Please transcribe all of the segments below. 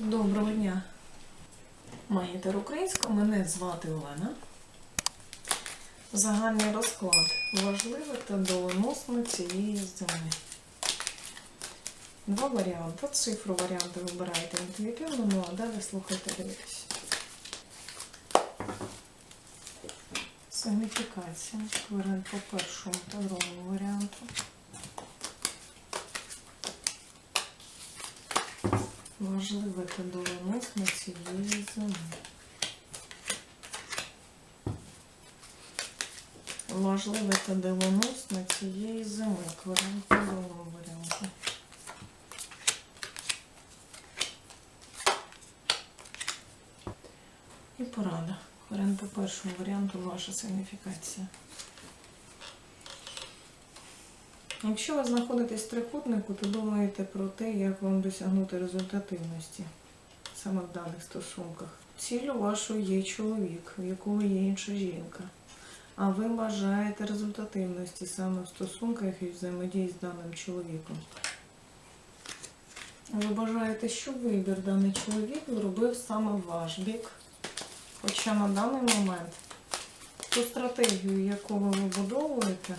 Доброго дня. Маєтер українська, мене звати Олена. Загальний розклад важливе та доленосно цієї зими. Два варіанти. Цифру варіанти вибираєте інтуїтивно, ну а далі слухайте дивитесь. Саміфікація. Варіант по першому та другому варіанту. Важливе та доленосно цієї зими. Важливе та доленосно цієї зими. Варіант по варіанту. І порада. Варіант по першому варіанту ваша сигніфікація. Якщо ви знаходитесь в трикутнику, то думаєте про те, як вам досягнути результативності саме в даних стосунках. Ціллю вашою є чоловік, в якого є інша жінка. А ви бажаєте результативності саме в стосунках і взаємодії з даним чоловіком. Ви бажаєте, щоб вибір даний чоловік зробив саме ваш бік. Хоча на даний момент ту стратегію, яку ви вибудовуєте,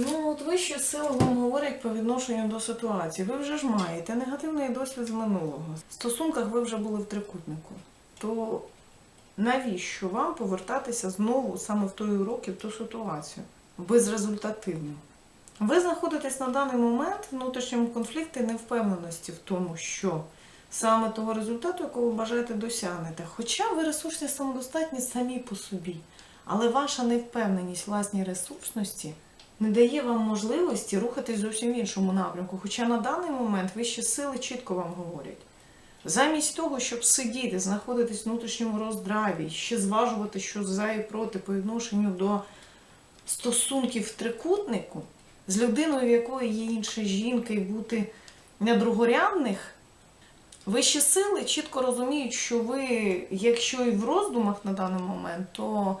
Ну, от вищі сили вам говорять по відношенню до ситуації. Ви вже ж маєте негативний досвід з минулого. В стосунках ви вже були в трикутнику. То навіщо вам повертатися знову саме в той урок і в ту ситуацію? Безрезультативно. Ви знаходитесь на даний момент внутрішньому конфлікті невпевненості в тому, що саме того результату, якого ви бажаєте досягнете. Хоча ви ресурсні самодостатні самі по собі, але ваша невпевненість власній ресурсності не дає вам можливості рухатись зовсім в іншому напрямку. Хоча на даний момент вищі сили чітко вам говорять. Замість того, щоб сидіти, знаходитись в внутрішньому роздраві, ще зважувати, що за і проти по відношенню до стосунків в трикутнику, з людиною, в якої є інша жінка, і бути на другорядних, вищі сили чітко розуміють, що ви, якщо і в роздумах на даний момент, то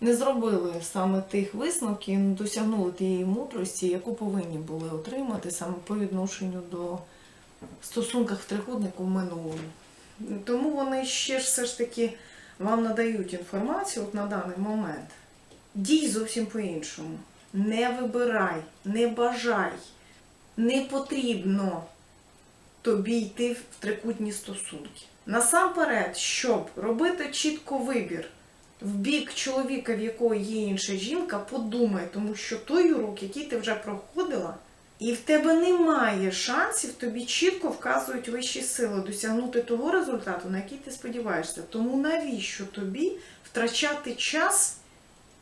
не зробили саме тих висновків, не досягнули тієї мудрості, яку повинні були отримати саме по відношенню до стосунках в трикутнику в минулому. Тому вони ще ж все ж таки вам надають інформацію от на даний момент. Дій зовсім по-іншому. Не вибирай, не бажай, не потрібно тобі йти в трикутні стосунки. Насамперед, щоб робити чітко вибір в бік чоловіка, в якого є інша жінка, подумай, тому що той урок, який ти вже проходила, і в тебе немає шансів, тобі чітко вказують вищі сили досягнути того результату, на який ти сподіваєшся. Тому навіщо тобі втрачати час,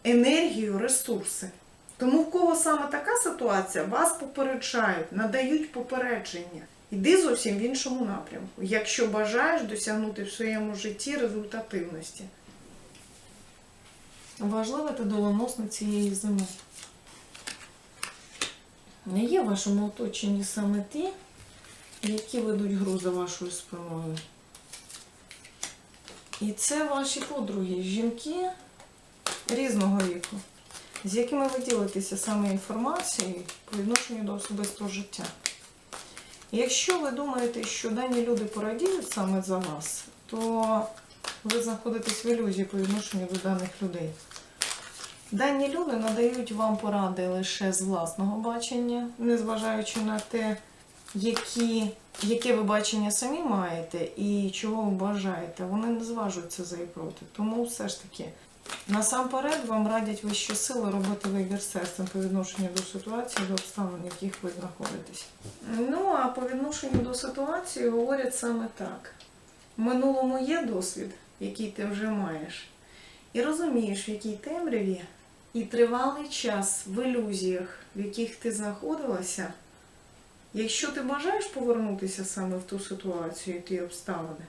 енергію, ресурси? Тому в кого саме така ситуація, вас попереджають, надають попередження. Йди зовсім в іншому напрямку, якщо бажаєш досягнути в своєму житті результативності. Важливе та доленосне цієї зими. Не є в вашому оточенні саме ті, які ведуть гру за вашою спиною. І це ваші подруги, жінки різного віку, з якими ви ділитеся саме інформацією по відношенню до особистого життя. І Якщо ви думаєте, що дані люди порадіють саме за вас, то ви знаходитесь в ілюзії по відношенню до даних людей. Дані люди надають вам поради лише з власного бачення, незважаючи на те, які, яке ви бачення самі маєте і чого ви бажаєте. Вони не зважуються за і проти. Тому все ж таки, насамперед вам радять вищі сили робити вибір серцем по відношенню до ситуації, до обставин, в яких ви знаходитесь. Ну, а по відношенню до ситуації говорять саме так. В минулому є досвід, який ти вже маєш, і розумієш, в якій темряві і тривалий час в ілюзіях, в яких ти знаходилася, якщо ти бажаєш повернутися саме в ту ситуацію і ті обставини,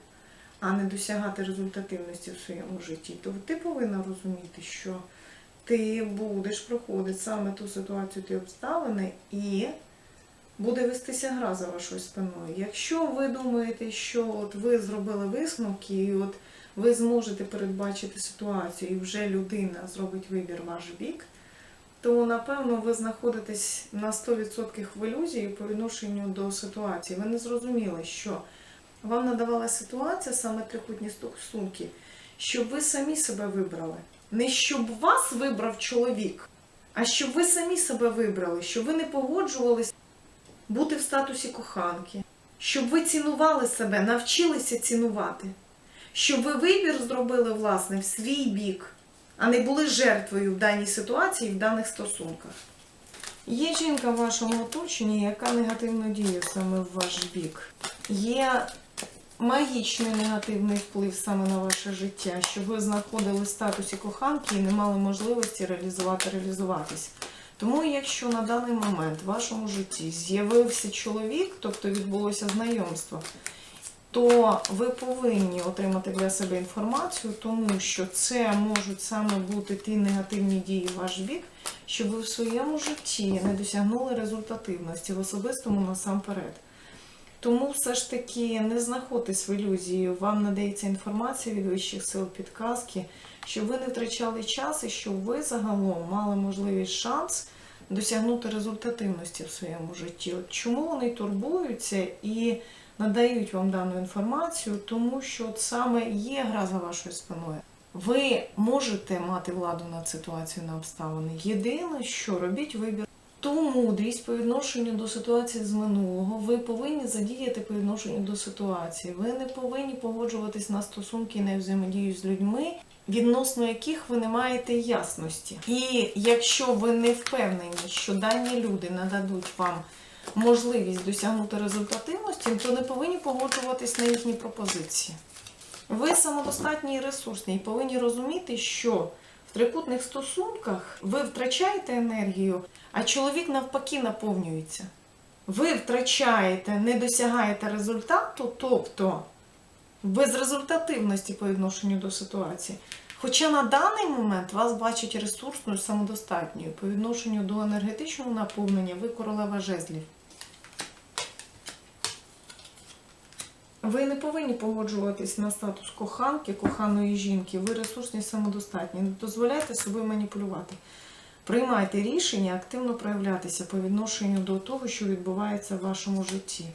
а не досягати результативності в своєму житті, то ти повинна розуміти, що ти будеш проходити саме ту ситуацію, ті обставини, і буде вестися гра за вашою спиною. Якщо ви думаєте, що от ви зробили висновки, і от ви зможете передбачити ситуацію, і вже людина зробить вибір ваш бік, то напевно ви знаходитесь на 100% в ілюзії по відношенню до ситуації. Ви не зрозуміли, що вам надавала ситуація, саме трикутні стосунки, щоб ви самі себе вибрали. Не щоб вас вибрав чоловік, а щоб ви самі себе вибрали, щоб ви не погоджувались бути в статусі коханки, щоб ви цінували себе, навчилися цінувати, щоб ви вибір зробили власне в свій бік, а не були жертвою в даній ситуації, в даних стосунках. Є жінка в вашому оточенні, яка негативно діє саме в ваш бік. Є магічний негативний вплив саме на ваше життя, що ви знаходили в статусі коханки і не мали можливості реалізувати, реалізуватись. Тому, якщо на даний момент в вашому житті з'явився чоловік, тобто відбулося знайомство, то ви повинні отримати для себе інформацію, тому що це можуть саме бути ті негативні дії в ваш бік, щоб ви в своєму житті не досягнули результативності в особистому насамперед. Тому все ж таки не знаходьтесь в ілюзії, вам надається інформація від вищих сил підказки, щоб ви не втрачали час і щоб ви загалом мали можливість шанс досягнути результативності в своєму житті. От чому вони турбуються і надають вам дану інформацію? Тому що саме є гра за вашою спиною. Ви можете мати владу над ситуацією на обставини. Єдине, що робіть вибір. Ту мудрість по відношенню до ситуації з минулого ви повинні задіяти по відношенню до ситуації. Ви не повинні погоджуватись на стосунки і на взаємодію з людьми, відносно яких ви не маєте ясності. І якщо ви не впевнені, що дані люди нададуть вам можливість досягнути результативності, то не повинні погоджуватись на їхні пропозиції. Ви самодостатні і ресурсні і повинні розуміти, що в трикутних стосунках ви втрачаєте енергію, а чоловік навпаки наповнюється. Ви втрачаєте, не досягаєте результату, тобто безрезультативності по відношенню до ситуації. Хоча на даний момент вас бачать ресурсною, самодостатньою по відношенню до енергетичного наповнення, ви королева жезлів. Ви не повинні погоджуватись на статус коханки, коханої жінки. Ви ресурсні самодостатні. Не дозволяйте собою маніпулювати. Приймайте рішення активно проявлятися по відношенню до того, що відбувається в вашому житті.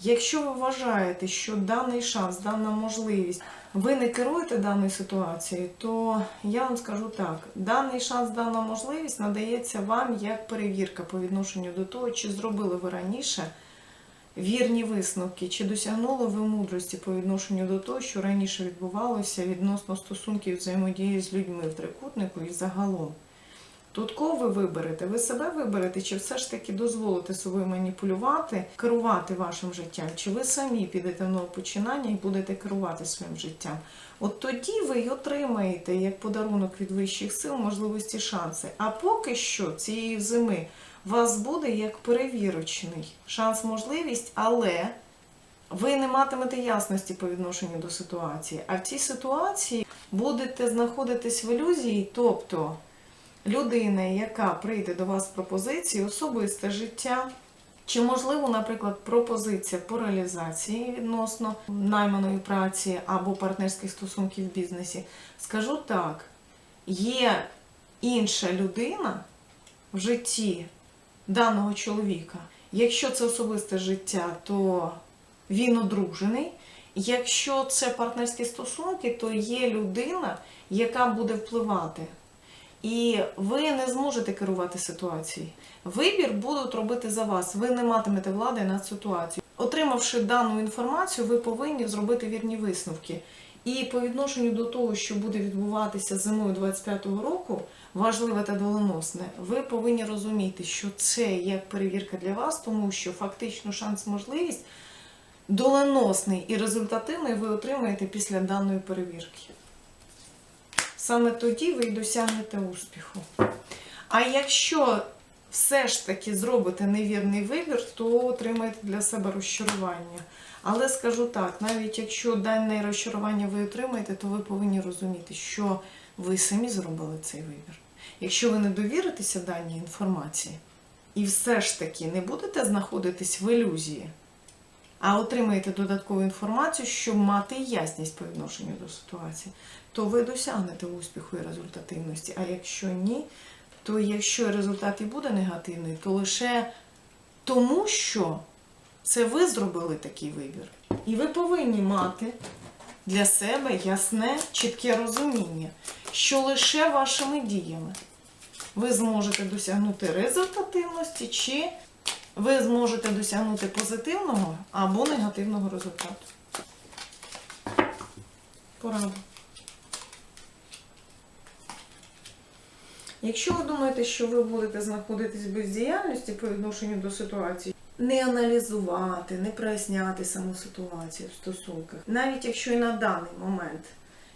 Якщо ви вважаєте, що даний шанс, дана можливість, ви не керуєте даною ситуацією, то я вам скажу так: даний шанс, дана можливість надається вам як перевірка по відношенню до того, чи зробили ви раніше вірні висновки, чи досягнули ви мудрості по відношенню до того, що раніше відбувалося відносно стосунків взаємодії з людьми в трикутнику і загалом. Тут кого ви виберете? Ви себе виберете, чи все ж таки дозволите собою маніпулювати, керувати вашим життям, чи ви самі підете в нове починання і будете керувати своїм життям? От тоді ви й отримаєте як подарунок від вищих сил можливості шанси. А поки що цієї зими вас буде як перевірочний шанс, можливість, але ви не матимете ясності по відношенню до ситуації. А в цій ситуації будете знаходитись в ілюзії, тобто людина, яка прийде до вас з пропозицією, особисте життя. Чи можливо, наприклад, пропозиція по реалізації відносно найманої праці або партнерських стосунків в бізнесі? Скажу так: є інша людина в житті даного чоловіка. Якщо це особисте життя, то він одружений. Якщо це партнерські стосунки, то є людина, яка буде впливати. І ви не зможете керувати ситуацією. Вибір будуть робити за вас. Ви не матимете влади над ситуацією. Отримавши дану інформацію, ви повинні зробити вірні висновки. І по відношенню до того, що буде відбуватися зимою 25-го року, важливе та доленосне, ви повинні розуміти, що це як перевірка для вас, тому що фактично шанс, можливість доленосний і результативний ви отримаєте після даної перевірки. Саме тоді ви й досягнете успіху. А якщо все ж таки зробите невірний вибір, то отримаєте для себе розчарування. Але скажу так, навіть якщо дане розчарування ви отримаєте, то ви повинні розуміти, що ви самі зробили цей вибір. Якщо ви не довіритеся даній інформації, і все ж таки не будете знаходитись в ілюзії, а отримаєте додаткову інформацію, щоб мати ясність по відношенню до ситуації, то ви досягнете успіху і результативності. А якщо ні, то якщо результат і буде негативний, то лише тому, що це ви зробили такий вибір. І ви повинні мати для себе ясне, чітке розуміння, що лише вашими діями ви зможете досягнути результативності, чи ви зможете досягнути позитивного або негативного результату. Порада. Якщо ви думаєте, що ви будете знаходитись в бездіяльності по відношенню до ситуації, не аналізувати, не проясняти саму ситуацію в стосунках, навіть якщо і на даний момент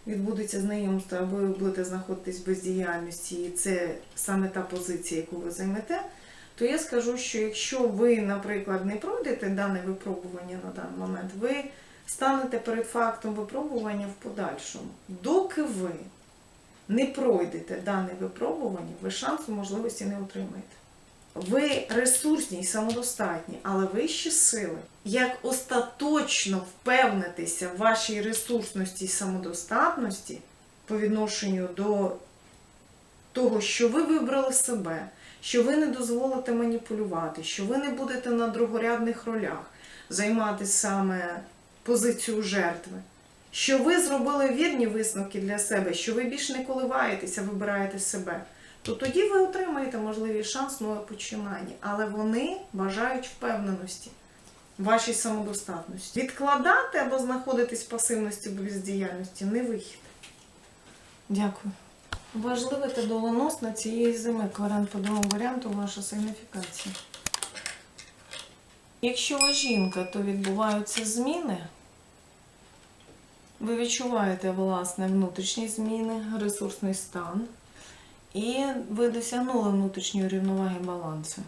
відбудеться знайомство, або ви будете знаходитись в бездіяльності, і це саме та позиція, яку ви займете, то я скажу, що якщо ви, наприклад, не пройдете дане випробування на даний момент, ви станете перед фактом випробування в подальшому. Доки ви не пройдете дане випробування, ви шансу можливості не отримаєте. Ви ресурсні і самодостатні, але вищі сили, як остаточно впевнитися в вашій ресурсності і самодостатності по відношенню до того, що ви вибрали себе, що ви не дозволите маніпулювати, що ви не будете на другорядних ролях займати саме позицію жертви, що ви зробили вірні висновки для себе, що ви більш не коливаєтеся, вибираєте себе то тоді ви отримаєте можливий шанс нове починання. Але вони бажають впевненості, вашій самодостатності. Відкладати або знаходитись в пасивності бездіяльності не вихід. Дякую. Важливе та доленосне цієї зими. Варіант по другому варіанту ваша сигніфікація. Якщо ви жінка, то відбуваються зміни. Ви відчуваєте власне внутрішні зміни, ресурсний стан. І ви досягнули внутрішньої рівноваги балансу.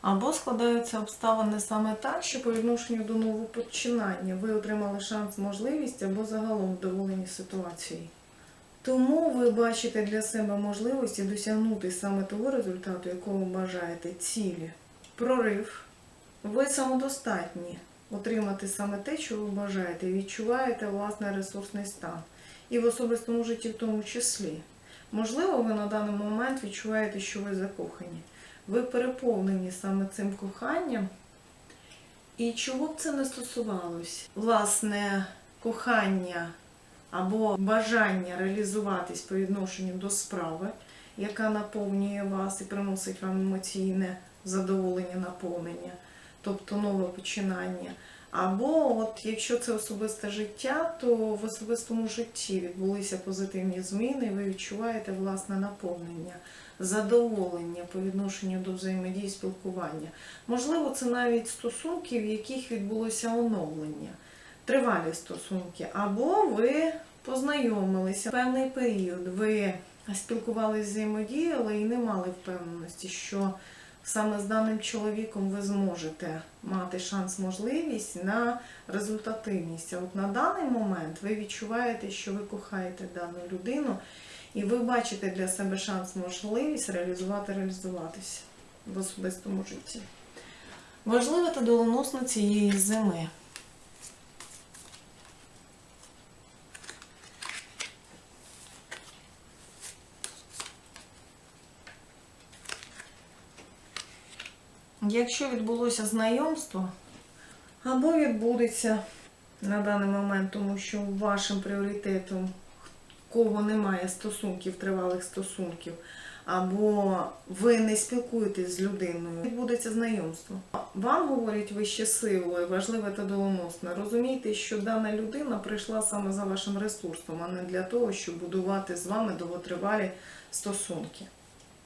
Або складаються обставини саме так, що по відношенню до нового починання ви отримали шанс, можливість або загалом вдоволені ситуацією. Тому ви бачите для себе можливості досягнути саме того результату, якого ви бажаєте, цілі, прорив. Ви самодостатні отримати саме те, що ви бажаєте, відчуваєте власний ресурсний стан. І в особистому житті в тому числі. Можливо, ви на даний момент відчуваєте, що ви закохані. Ви переповнені саме цим коханням. І чого б це не стосувалось? Власне, кохання або бажання реалізуватись по відношенню до справи, яка наповнює вас і приносить вам емоційне задоволення, наповнення, тобто нове починання. Або от якщо це особисте життя, то в особистому житті відбулися позитивні зміни, і ви відчуваєте власне наповнення, задоволення по відношенню до взаємодії спілкування. Можливо, це навіть стосунки, в яких відбулося оновлення, тривалі стосунки, або ви познайомилися в певний період, ви спілкувалися взаємодіяли і не мали впевненості, що саме з даним чоловіком ви зможете мати шанс, можливість на результативність. А от на даний момент ви відчуваєте, що ви кохаєте дану людину, і ви бачите для себе шанс, можливість реалізувати, реалізуватися в особистому житті. Важливе та доленосно цієї зими. Якщо відбулося знайомство, або відбудеться на даний момент, тому що вашим пріоритетом, кого немає стосунків, тривалих стосунків, або ви не спілкуєтесь з людиною, відбудеться знайомство. Вам говорять вище силою, важливе та доленосне. Розумійте, що дана людина прийшла саме за вашим ресурсом, а не для того, щоб будувати з вами довготривалі стосунки.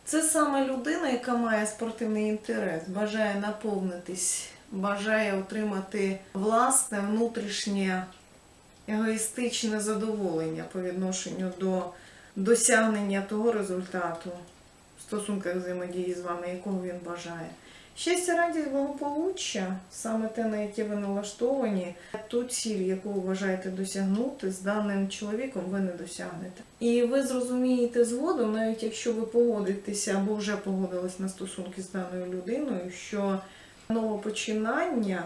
Це саме людина, яка має спортивний інтерес, бажає наповнитись, бажає отримати власне внутрішнє егоїстичне задоволення по відношенню до досягнення того результату в стосунках взаємодії з вами, якого він бажає. Щастя, радість, благополуччя, саме те, на яке ви налаштовані, ту ціль, яку ви вважаєте досягнути, з даним чоловіком ви не досягнете. І ви зрозумієте згодом, навіть якщо ви погодитеся або вже погодились на стосунки з даною людиною, що новопочинання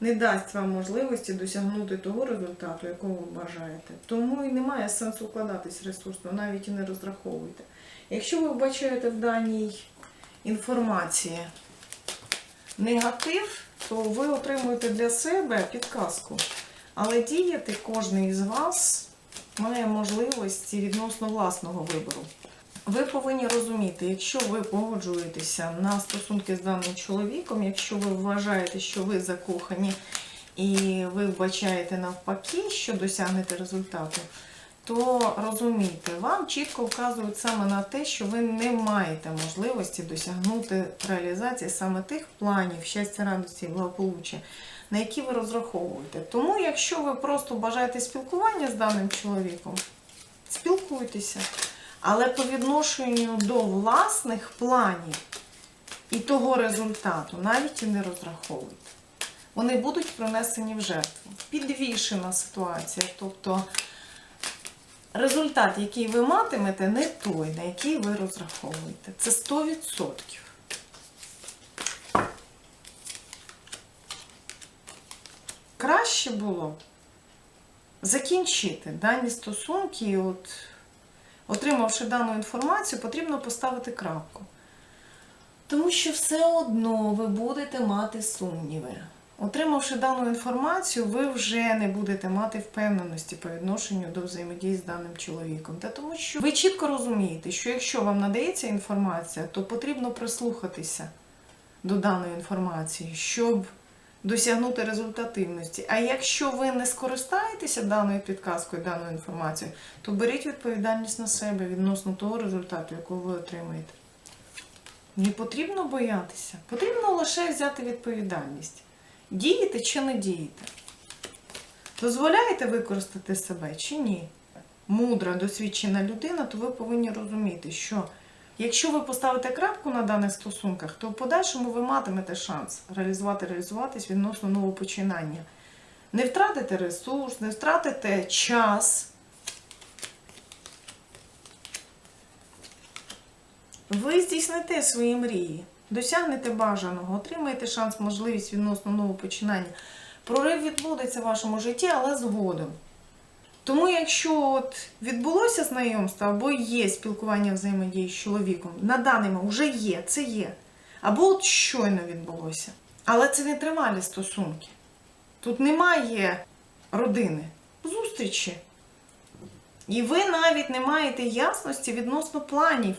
не дасть вам можливості досягнути того результату, якого ви бажаєте. Тому і немає сенсу вкладатись ресурсно, навіть і не розраховуйте. Якщо ви вбачаєте в даній інформації негатив, то ви отримуєте для себе підказку. Але діяти кожен із вас має можливості відносно власного вибору. Ви повинні розуміти, якщо ви погоджуєтеся на стосунки з даним чоловіком, якщо ви вважаєте, що ви закохані і ви вбачаєте навпаки, що досягнете результату, то розумійте, вам чітко вказують саме на те, що ви не маєте можливості досягнути реалізації саме тих планів, щастя, радості і благополуччя, на які ви розраховуєте. Тому, якщо ви просто бажаєте спілкування з даним чоловіком, спілкуйтеся. Але по відношенню до власних планів і того результату навіть і не розраховуйте. Вони будуть принесені в жертву. Підвішена ситуація. Тобто результат, який ви матимете, не той, на який ви розраховуєте. Це 100%. Краще було закінчити дані стосунки. і От, отримавши дану інформацію, потрібно поставити крапку. Тому що все одно ви будете мати сумніви. Отримавши дану інформацію, ви вже не будете мати впевненості по відношенню до взаємодії з даним чоловіком. Та тому що ви чітко розумієте, що якщо вам надається інформація, то потрібно прислухатися до даної інформації, щоб досягнути результативності. А якщо ви не скористаєтеся даною підказкою, даною інформацією, то беріть відповідальність на себе відносно того результату, якого ви отримаєте. Не потрібно боятися, потрібно лише взяти відповідальність. Дієте чи не дієте? Дозволяєте використати себе чи ні? Мудра, досвідчена людина, то ви повинні розуміти, що якщо ви поставите крапку на даних стосунках, то в подальшому ви матимете шанс реалізувати, реалізуватись відносно нового починання. Не втратите ресурс, не втратите час. Ви здійсните свої мрії, досягнете бажаного, отримаєте шанс, можливість відносно нового починання. Прорив відбудеться в вашому житті, але згодом. Тому, якщо от відбулося знайомство або є спілкування взаємодії з чоловіком, на даний момент вже є, це є. Або от щойно відбулося. Але це не тривалі стосунки. Тут немає родини, зустрічі. І ви навіть не маєте ясності відносно планів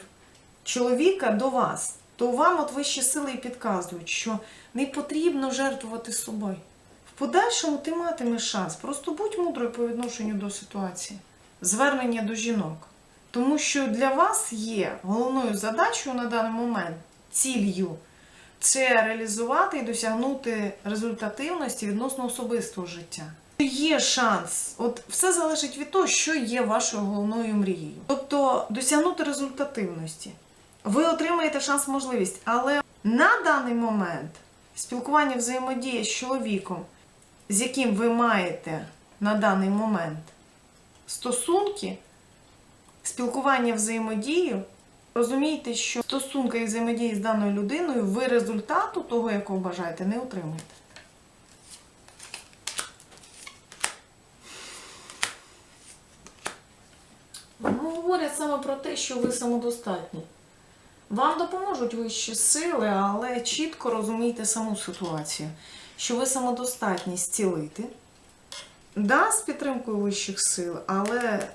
чоловіка до вас. То вам от вищі сили і підказують, що не потрібно жертвувати собою. В подальшому ти матимеш шанс. Просто будь мудрою по відношенню до ситуації. Звернення до жінок. Тому що для вас є головною задачею на даний момент, ціллю, це реалізувати і досягнути результативності відносно особистого життя. Є шанс, от все залежить від того, що є вашою головною мрією. Тобто досягнути результативності. Ви отримаєте шанс, можливість, але на даний момент спілкування взаємодія з чоловіком, з яким ви маєте на даний момент стосунки, спілкування взаємодію, розумійте, що в стосунках і взаємодії з даною людиною ви результату того, якого бажаєте, не отримаєте. Говорять саме про те, що ви самодостатні. Вам допоможуть вищі сили, але чітко розумійте саму ситуацію, що ви самодостатні зцілити. Да, з підтримкою вищих сил, але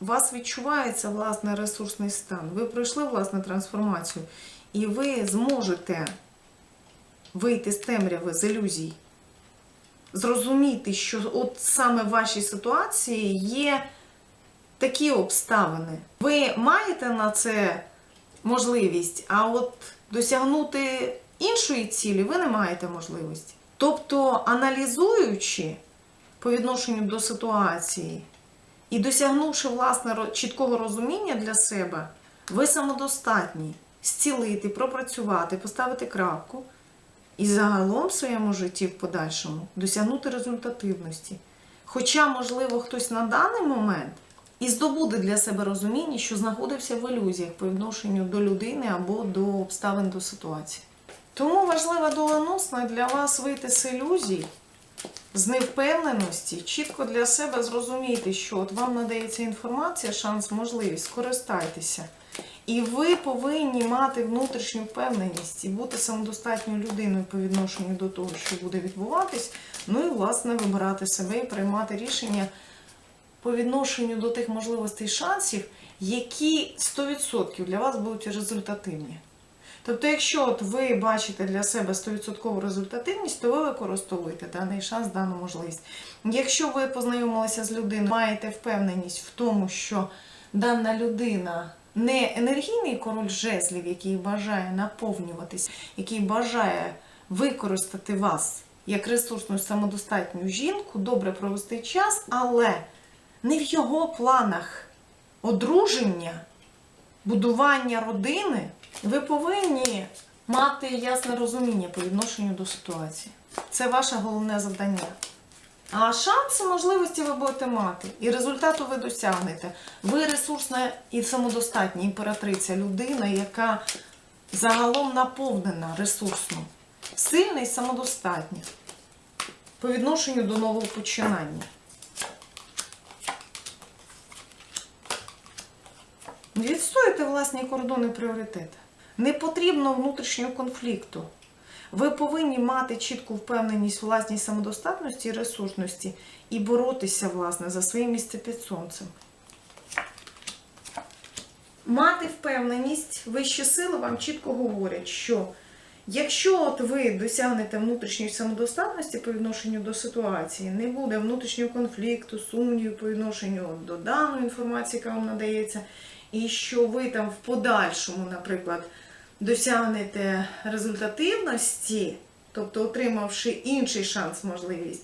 у вас відчувається власне ресурсний стан. Ви пройшли власне трансформацію, і ви зможете вийти з темряви, з ілюзій, зрозуміти, що от саме в вашій ситуації є такі обставини. Ви маєте на це можливість, а от досягнути іншої цілі ви не маєте можливості. Тобто, аналізуючи по відношенню до ситуації і досягнувши власне чіткого розуміння для себе, ви самодостатні зцілити, пропрацювати, поставити крапку і загалом в своєму житті в подальшому досягнути результативності. Хоча, можливо, хтось на даний момент і здобуде для себе розуміння, що знаходився в ілюзіях по відношенню до людини або до обставин до ситуації. Тому важлива доленосна для вас вийти з ілюзій, з невпевненості, чітко для себе зрозуміти, що от вам надається інформація, шанс, можливість, скористайтеся. І ви повинні мати внутрішню впевненість і бути самодостатньою людиною по відношенню до того, що буде відбуватись. Ну і, власне, вибирати себе і приймати рішення по відношенню до тих можливостей і шансів, які 100% для вас будуть результативні. Тобто, якщо от ви бачите для себе 100% результативність, то ви використовуєте даний шанс, дану можливість. Якщо ви познайомилися з людиною, маєте впевненість в тому, що дана людина не енергійний король жезлів, який бажає наповнюватись, який бажає використати вас як ресурсну самодостатню жінку, добре провести час, але не в його планах одруження, будування родини, ви повинні мати ясне розуміння по відношенню до ситуації. Це ваше головне завдання. А шанси, можливості ви будете мати, і результату ви досягнете. Ви ресурсна і самодостатня імператриця, людина, яка загалом наповнена ресурсно, сильна і самодостатня по відношенню до нового починання. Власні кордони пріоритети. Не потрібно внутрішнього конфлікту. Ви повинні мати чітку впевненість у власній самодостатності і ресурсності і боротися, власне, за своє місце під сонцем. Мати впевненість, вищі сили вам чітко говорять, що якщо от ви досягнете внутрішньої самодостатності по відношенню до ситуації, не буде внутрішнього конфлікту, сумнівів по відношенню до даної інформації, яка вам надається, і що ви там в подальшому, наприклад, досягнете результативності, тобто отримавши інший шанс, можливість.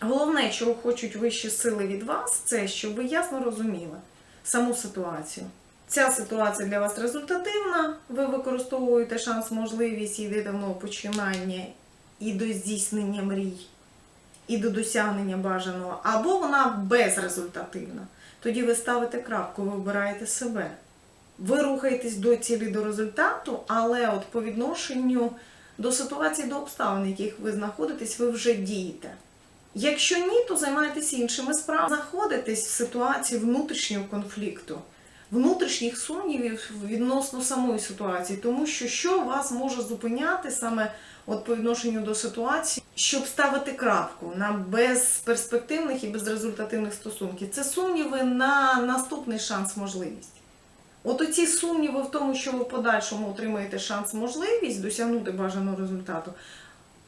Головне, чого хочуть вищі сили від вас, це щоб ви ясно розуміли саму ситуацію. Ця ситуація для вас результативна, ви використовуєте шанс, можливість йдете в починання і до здійснення мрій, і до досягнення бажаного, або вона безрезультативна. Тоді ви ставите крапку, ви вибираєте себе. Ви рухаєтесь до цілі до результату, але от по відношенню до ситуації, до обставин, в яких ви знаходитесь, ви вже дієте. Якщо ні, то займайтеся іншими справами. Знаходитесь в ситуації внутрішнього конфлікту, внутрішніх сумнівів відносно самої ситуації, тому що що вас може зупиняти саме от по відношенню до ситуації, щоб ставити крапку на безперспективних і безрезультативних стосунків. Це сумніви на наступний шанс, можливість. От оці сумніви в тому, що ви в подальшому отримаєте шанс, можливість досягнути бажаного результату,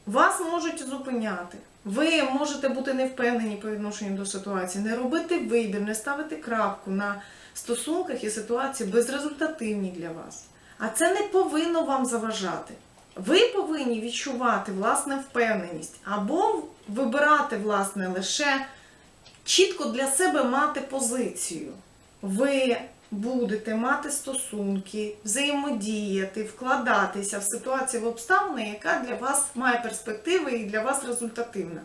вас можуть зупиняти. Ви можете бути невпевнені по відношенню до ситуації, не робити вибір, не ставити крапку на стосунках і ситуації безрезультативні для вас. А це не повинно вам заважати. Ви повинні відчувати власне впевненість або вибирати, власне, лише чітко для себе мати позицію. Ви будете мати стосунки, взаємодіяти, вкладатися в ситуацію в обставини, яка для вас має перспективи і для вас результативна.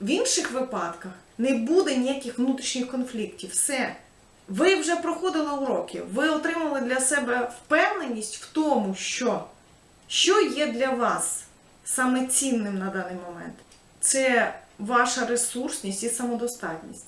В інших випадках не буде ніяких внутрішніх конфліктів. Все. Ви вже проходили уроки, ви отримали для себе впевненість в тому, що, що є для вас саме цінним на даний момент. Це ваша ресурсність і самодостатність.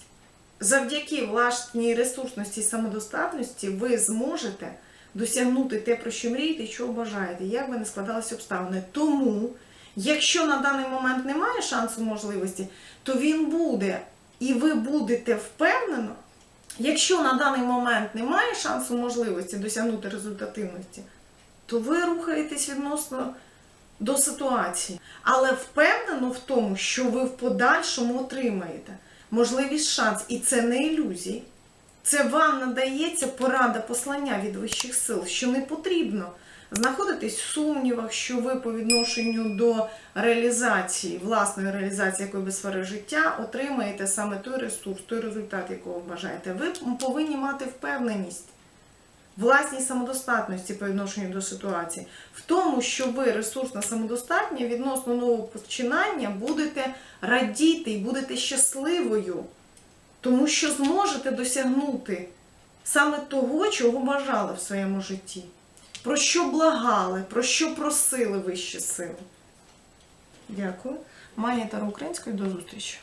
Завдяки власній ресурсності і самодостатності ви зможете досягнути те, про що мрієте і чого бажаєте, як би не складалися обставини. Тому, якщо на даний момент немає шансу можливості, то він буде, і ви будете впевнено, якщо на даний момент немає шансу можливості досягнути результативності, то ви рухаєтесь відносно до ситуації, але впевнено в тому, що ви в подальшому отримаєте можливість шанс. І це не ілюзії. Це вам надається порада послання від вищих сил, що не потрібно знаходитись в сумнівах, що ви по відношенню до реалізації, власної реалізації якої сфери життя отримаєте саме той ресурс, той результат, якого бажаєте. Ви повинні мати впевненість власній самодостатності по відношенню до ситуації, в тому, що ви ресурсно самодостатні відносно нового починання будете радіти і будете щасливою, тому що зможете досягнути саме того, чого бажали в своєму житті, про що благали, про що просили вищі сили. Дякую. Майя Таро українською до зустрічі.